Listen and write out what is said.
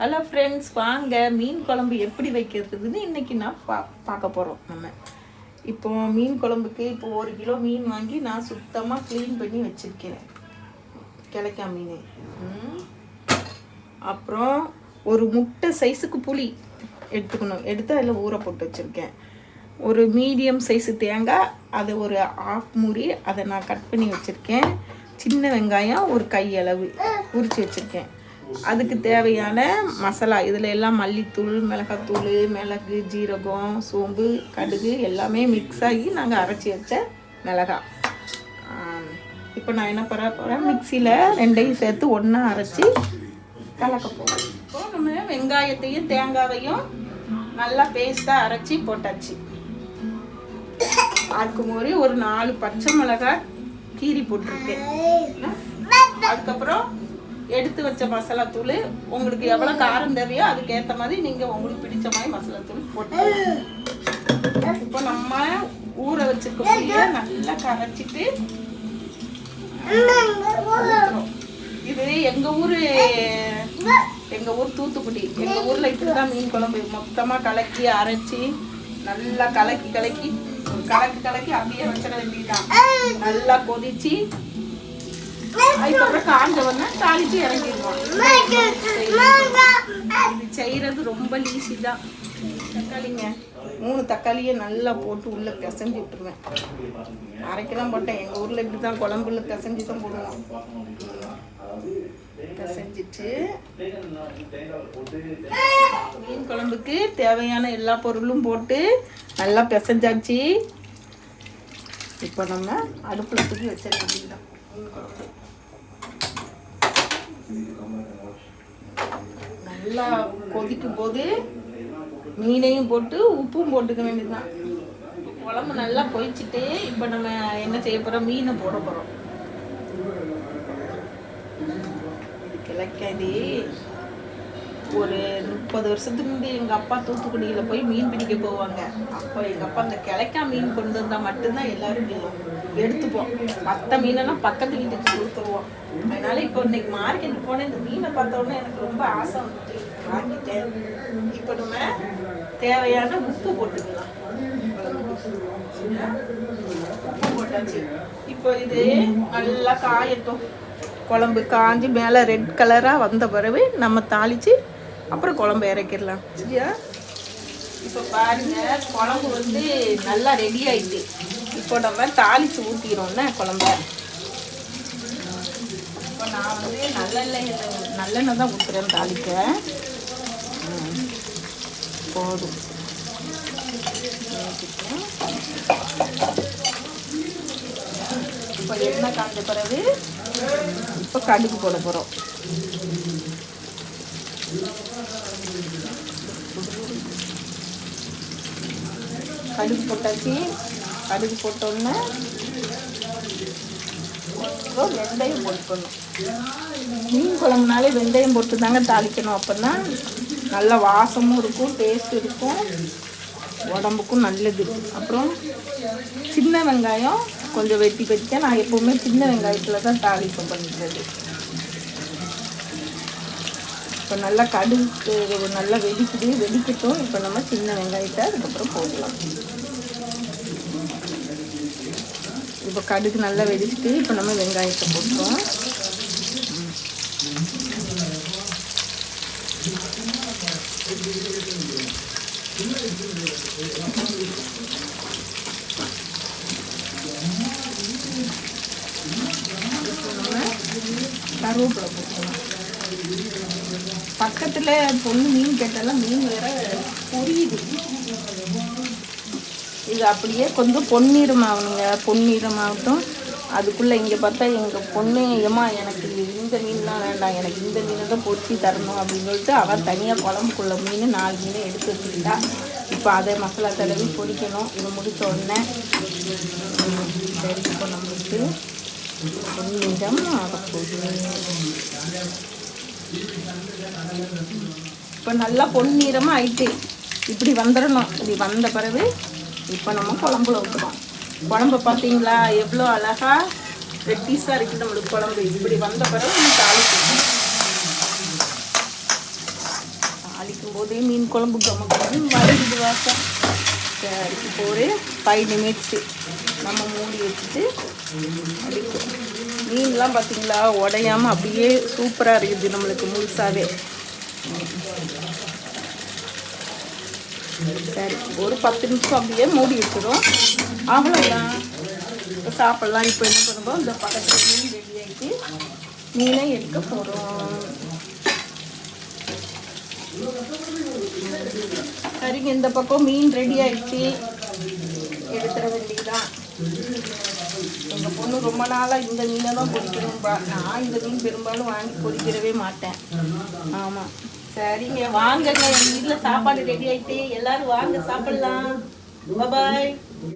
Hello friends வாங்க. மீன் குழம்பு எப்படி வைக்கிறதுன்னு இன்றைக்கி நான் பா பார்க்க போகிறோம் நம்ம. இப்போ மீன் குழம்புக்கு இப்போ ஒரு கிலோ மீன் வாங்கி நான் சுத்தமாக க்ளீன் பண்ணி வச்சுருக்கேன் கிழக்கா மீன். அப்புறம் ஒரு முட்டை சைஸுக்கு புளி எடுத்துக்கணும். எடுத்து அதில் ஊற போட்டு வச்சுருக்கேன். ஒரு மீடியம் சைஸு தேங்காய் அதை ஒரு ஆஃப் மூடி அதை நான் கட் பண்ணி வச்சுருக்கேன். சின்ன வெங்காயம் ஒரு கையளவு உரித்து வச்சுருக்கேன். அதுக்கு தேவையான மசாலா இதில் எல்லாம் மல்லித்தூள் மிளகாத்தூள் மிளகு ஜீரகம் சோம்பு கடுகு எல்லாமே மிக்ஸ் ஆகி நாங்கள் அரைச்சி வச்ச மிளகாய் இப்போ நான் என்ன பண்ண போகிறேன் மிக்சியில் ரெண்டையும் சேர்த்து ஒன்றா அரைச்சி கலக்க போகிறோம் இப்போ நம்ம வெங்காயத்தையும் தேங்காவையும் நல்லா பேஸ்ட்டாக அரைச்சி போட்டாச்சு. அதுக்கு மாதிரி ஒரு நாலு பச்சை மிளகாய் கீரி போட்டிருக்கேன். அதுக்கப்புறம் எடுத்து வச்ச மசாலா தூள் உங்களுக்கு எவ்வளோ காரம் தேவையோ அதுக்கேற்ற மாதிரி நீங்கள் உங்களுக்கு பிடிச்ச மாதிரி மசாலா தூள் போட்டு இப்போ நம்ம ஊற வச்சிருக்க நல்லா கரைச்சிட்டு இது எங்க ஊரு எங்க ஊர் தூத்துக்குடி. எங்க ஊர்ல இப்படிதான் மீன் குழம்பு மொத்தமா கலக்கி அரைச்சி நல்லா கலக்கி கலக்கி கலக்கி கலக்கி அப்படியே வச்சிட வேண்டியதுதான். நல்லா கொதிச்சு அதுக்கப்புறம் காஞ்ச உடனே தாளிச்சு இறங்கிடுவோம் இது செய்கிறது ரொம்ப ஈஸி தான். தக்காளிங்க. மூணு தக்காளியை நல்லா போட்டு உள்ள பிசைஞ்சு விட்டுருவேன். அரைக்கலாம் போட்டேன் எங்கள் ஊரில் இப்படி தான் குழம்புல பிசைஞ்சு தான் போடுவோம். பிசைஞ்சிட்டு மீன் குழம்புக்கு தேவையான எல்லா பொருளும் போட்டு நல்லா பிசைஞ்சாச்சு. இப்போ நம்ம அடுப்பில் தூக்கி வச்சிட வேண்டியதுதான் நல்லா கொதிக்கும் போது மீனையும் போட்டு உப்பும் போட்டுக்க வேண்டியதுதான். குழம்பு நல்லா கொதிச்சுட்டு இப்போ நம்ம என்ன செய்ய போகிறோம் மீனை போட போகிறோம் கிழக்கதி ஒரு முப்பது வருஷத்துக்கு முந்தைய எங்கள் அப்பா தூத்துக்குடியில் போய் மீன் பிடிக்க போவாங்க. அப்போ எங்கள் அப்பா அந்த கிளைக்கா மீன் கொண்டு வந்தால் மட்டும்தான் எல்லாரும் எடுத்துப்போம். மற்ற மீனெல்லாம் பக்கத்து வீட்டுக்கு கொடுத்துருவோம். அதனால இப்போ இன்னைக்கு மார்க்கெட்டுக்கு போனேன். இந்த மீனை பார்த்தோன்னே எனக்கு ரொம்ப ஆசை வந்துட்டு வாங்கிட்டேன். இப்போ நம்ம தேவையான உப்பு போட்டுக்கலாம். உப்பு போட்டாச்சு. இப்போ இது நல்லா காயட்டும். குழம்பு காஞ்சி மேலே ரெட் கலராக வந்த பிறகு நம்ம தாளித்து அப்புறம் குழம்பு இறக்கிடலாம். சரியா? இப்போ பாருங்க குழம்பு வந்து நல்லா ரெடி ஆயிட்டு. இப்போ நம்ம தாளித்து ஊற்றிடுவோம்ல குழம்ப. இப்போ நான் வந்து நல்லெண்ணெய் நல்லெண்ணெய் தான் ஊற்றுறேன் தாளிக்க. போதும். இப்போ எண்ணெய் காஞ்ச பிறகு இப்போ கடுகு போட போகிறோம் கடுகு போட்டாச்சு. கடுகு போட்டோன்னே வெந்தயம் போட்டுக்கணும். மீன் குழம்புனாலே வெந்தயம் போட்டு தாங்க தாளிக்கணும். அப்போன்னா நல்ல வாசமும் இருக்கும் டேஸ்ட் இருக்கும். உடம்புக்கும் நல்லது. அப்புறம் சின்ன வெங்காயம் கொஞ்சம் வெட்டி வச்சேன் நான் எப்போவுமே சின்ன வெங்காயத்தில் தான் தாளிப்பம் பண்ணிக்கிறது இப்போ நல்லா கடுகு நல்லா வெடிக்குது வெடிக்கட்டும். இப்போ நம்ம சின்ன வெங்காயத்தை அதுக்கப்புறம் போடலாம். இப்போ கடுகு நல்லா வெடிச்சுட்டு இப்போ நம்ம வெங்காயத்தை போட்டோம் கருவேப்பிலை போட்டுக்கலாம். பக்கத்தில் பொண்ணு மீன் கேட்டாலும் மீன் வேற பொரியுது. இது அப்படியே கொஞ்சம் பொன்னிறம் ஆகணுங்க பொன்னிறம் ஆகட்டும் அதுக்குள்ளே இங்கே பார்த்தா எங்கள் பொண்ணு ஏமா எனக்கு இந்த மீன்லாம் வேண்டாம். எனக்கு இந்த மீனை தான் பொரிச்சு தரணும் அப்படின்னு சொல்லிட்டு அவன் தனியாக குழம்புக்குள்ள மீன் நாலு மீனை எடுத்து வச்சுக்கிட்டா. இப்போ அதை மசாலா தடவி பொரிக்கணும் இது முடித்த உடனே சரி இப்போ நம்மளுக்கு பொன்னிறம் ஆகப்போகுது இப்போ நல்லா பொன்னிறமாக ஆயிட்டு இப்படி வந்துடணும் இப்படி வந்த பிறகு இப்போ நம்ம குழம்புல ஊற்றுறோம் குழம்பு பார்த்தீங்களா எவ்வளோ அழகா ரெட்டிஸாக இருக்குது நம்மளுக்கு குழம்பு. இப்படி வந்த பிறகு நம்ம தாளிக்கணும். போதே மீன் குழம்பு கமக்கு மறுபடி வாசம். சரி இப்போ ஒரு ஃபைவ் நிமிட்ஸு நம்ம மூடி வச்சுட்டு அடிக்கும் மீன்லாம் பார்த்தீங்களா? உடையாமல் அப்படியே சூப்பராக இருக்குது நம்மளுக்கு முழுசாகவே சரி ஒரு பத்து நிமிஷம் அப்படியே மூடி வச்சிடும் அவ்வளோதான் இப்போ சாப்பிட்லாம். இப்போ என்ன பண்ணுவோம்? இந்த பக்கத்தில் மீன் ரெடி மீனை எடுக்க போகிறோம் சரிங்க இந்த பக்கம் மீன் ரெடி ஆகிடுச்சு எடுத்துட வேண்டியதுதான். எங்கள் பொண்ணு ரொம்ப நாளாக இந்த மீனை தான் பொரிக்கணும்பா நான் இந்த மீன் பெரும்பாலும் வாங்கி பொறிக்கிறவே மாட்டேன். ஆமாம் சரிங்க வாங்கங்க எங்கள் வீட்டில் சாப்பாடு ரெடி ஆயிட்டு எல்லாரும் வாங்க சாப்பிடலாம். பாய்